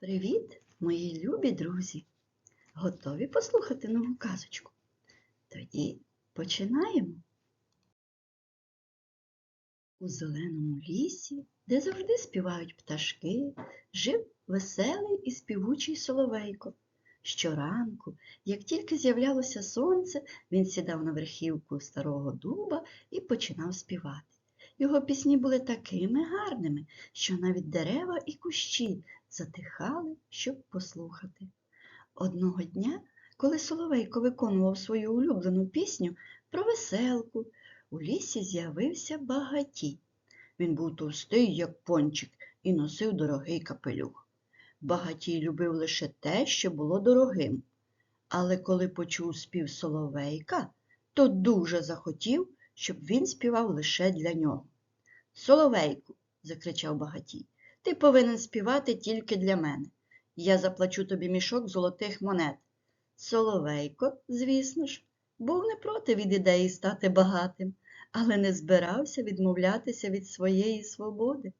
Привіт, мої любі друзі! Готові послухати нову казочку? Тоді починаємо. У зеленому лісі, де завжди співають пташки, жив веселий і співучий соловейко. Щоранку, як тільки з'являлося сонце, він сідав на верхівку старого дуба і починав співати. Його пісні були такими гарними, що навіть дерева і кущі затихали, щоб послухати. Одного дня, коли Соловейко виконував свою улюблену пісню про веселку, у лісі з'явився багатій. Він був товстий, як пончик, і носив дорогий капелюх. Багатій любив лише те, що було дорогим. Але коли почув спів Соловейка, то дуже захотів, щоб він співав лише для нього. Соловейку, закричав багатій, ти повинен співати тільки для мене. Я заплачу тобі мішок золотих монет. Соловейко, звісно ж, був не проти від ідеї стати багатим, але не збирався відмовлятися від своєї свободи.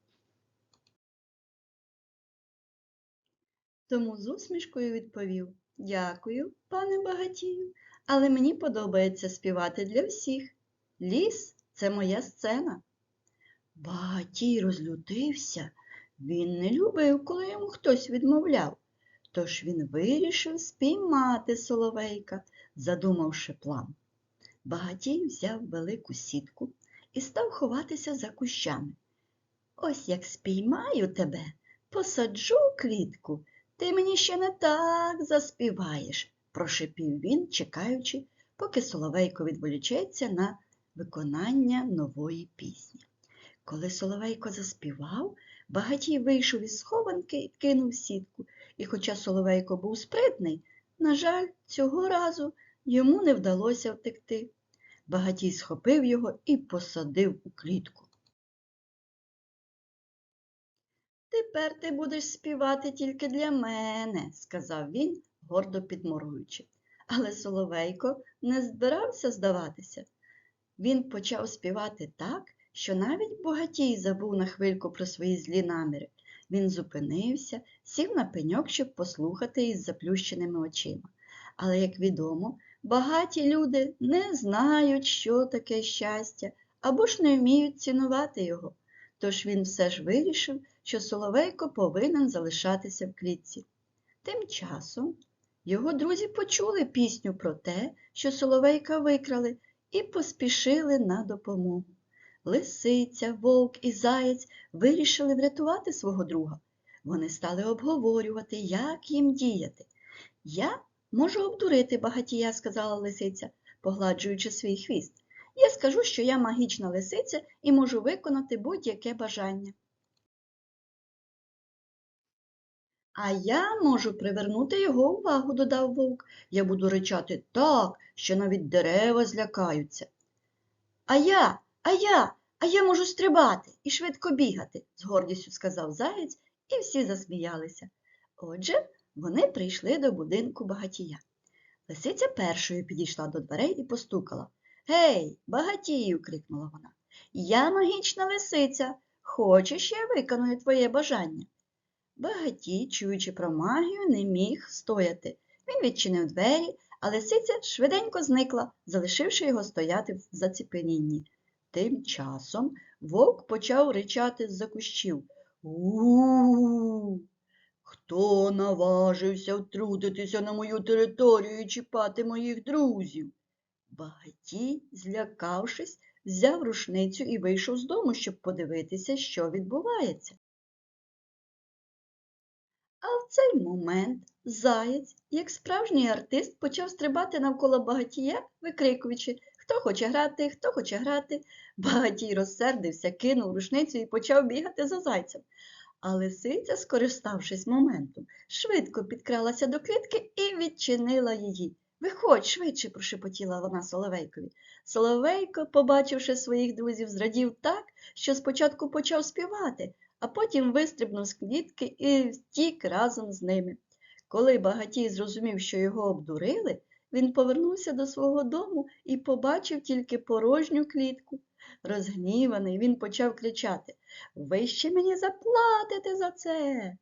Тому з усмішкою відповів Дякую, пане багатію, але мені подобається співати для всіх. Ліс це моя сцена. Багатій розлютився. Він не любив, коли йому хтось відмовляв. Тож він вирішив спіймати соловейка, задумавши план. Багатій взяв велику сітку і став ховатися за кущами. Ось як спіймаю тебе, посаджу у клітку, ти мені ще не так заспіваєш, прошепів він, чекаючи, поки соловейко відволічеться на виконання нової пісні. Коли Соловейко заспівав, багатій вийшов із схованки і кинув сітку, і хоча Соловейко був спритний, на жаль, цього разу йому не вдалося втекти. Багатій схопив його і посадив у клітку. Тепер ти будеш співати тільки для мене, сказав він, гордо підморгуючи. Але Соловейко не збирався здаватися. Він почав співати так, що навіть Богатій забув на хвильку про свої злі наміри. Він зупинився, сів на пеньок, щоб послухати із заплющеними очима. Але, як відомо, багаті люди не знають, що таке щастя, або ж не вміють цінувати його. Тож він все ж вирішив, що Соловейко повинен залишатися в клітці. Тим часом його друзі почули пісню про те, що Соловейка викрали, і поспішили на допомогу. Лисиця, вовк і заєць вирішили врятувати свого друга. Вони стали обговорювати, як їм діяти. Я можу обдурити багатія, сказала лисиця, погладжуючи свій хвіст. Я скажу, що я магічна лисиця і можу виконати будь-яке бажання. А я можу привернути його увагу, додав вовк. Я буду ричати так, що навіть дерева злякаються. А я, а я, а я можу стрибати і швидко бігати, з гордістю сказав заєць, і всі засміялися. Отже, вони прийшли до будинку багатія. Лисиця першою підійшла до дверей і постукала. Гей, багатію, крикнула вона. Я магічна лисиця. Хочеш, я виконую твоє бажання? Багатій, чуючи про магію, не міг стояти. Він відчинив двері, а лисиця швиденько зникла, залишивши його стояти в заціпенінні. Тим часом вовк почав ричати з-за кущів. У-у-у! Хто наважився втрутитися на мою територію і чіпати моїх друзів? Багатій, злякавшись, взяв рушницю і вийшов з дому, щоб подивитися, що відбувається. А в цей момент заєць, як справжній артист, почав стрибати навколо багатія, викрикуючи Хто хоче грати, хто хоче грати. Багатій розсердився, кинув рушницю і почав бігати за зайцем. А лисиця, скориставшись моментом, швидко підкралася до клітки і відчинила її. Виходь швидше, прошепотіла вона Соловейкові. Соловейко, побачивши своїх друзів, зрадів так, що спочатку почав співати, а потім вистрибнув з клітки і втік разом з ними. Коли багатій зрозумів, що його обдурили, він повернувся до свого дому і побачив тільки порожню клітку. Розгніваний, він почав кричати Ви ще мені заплатите за це.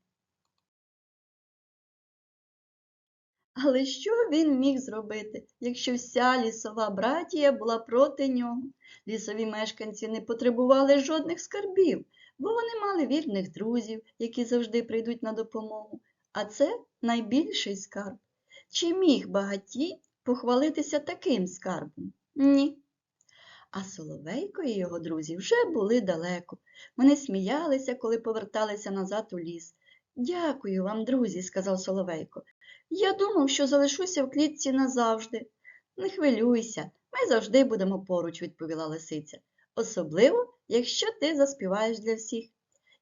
Але що він міг зробити, якщо вся лісова братія була проти нього? Лісові мешканці не потребували жодних скарбів, бо вони мали вірних друзів, які завжди прийдуть на допомогу. А це найбільший скарб. Чи міг багатій похвалитися таким скарбом? Ні. А Соловейко і його друзі вже були далеко. Вони сміялися, коли поверталися назад у ліс. Дякую вам, друзі, сказав Соловейко. Я думав, що залишуся в клітці назавжди. Не хвилюйся, ми завжди будемо поруч, відповіла лисиця. Особливо, якщо ти заспіваєш для всіх.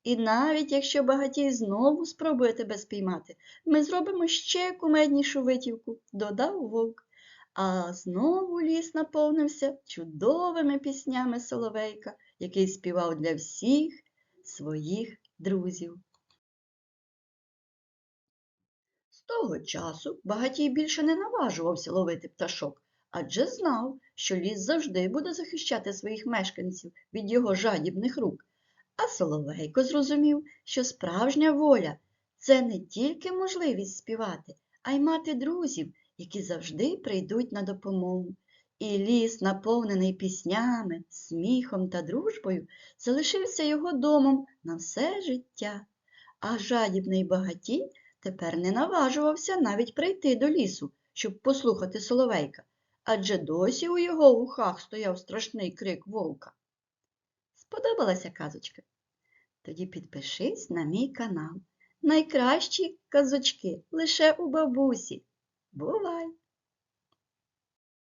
І навіть якщо багатій знову спробує тебе спіймати, ми зробимо ще кумеднішу витівку, додав вовк. А знову ліс наповнився чудовими піснями Соловейка, який співав для всіх своїх друзів. З того часу багатій більше не наважувався ловити пташок, адже знав, що ліс завжди буде захищати своїх мешканців від його жадібних рук. А Соловейко зрозумів, що справжня воля це не тільки можливість співати, а й мати друзів, які завжди прийдуть на допомогу. І ліс, наповнений піснями, сміхом та дружбою, залишився його домом на все життя. А жадібний багатій тепер не наважувався навіть прийти до лісу, щоб послухати Соловейка, адже досі у його вухах стояв страшний крик вовка. Сподобалася казочка? Тоді підпишись на мій канал. Найкращі казочки лише у бабусі. Бувай!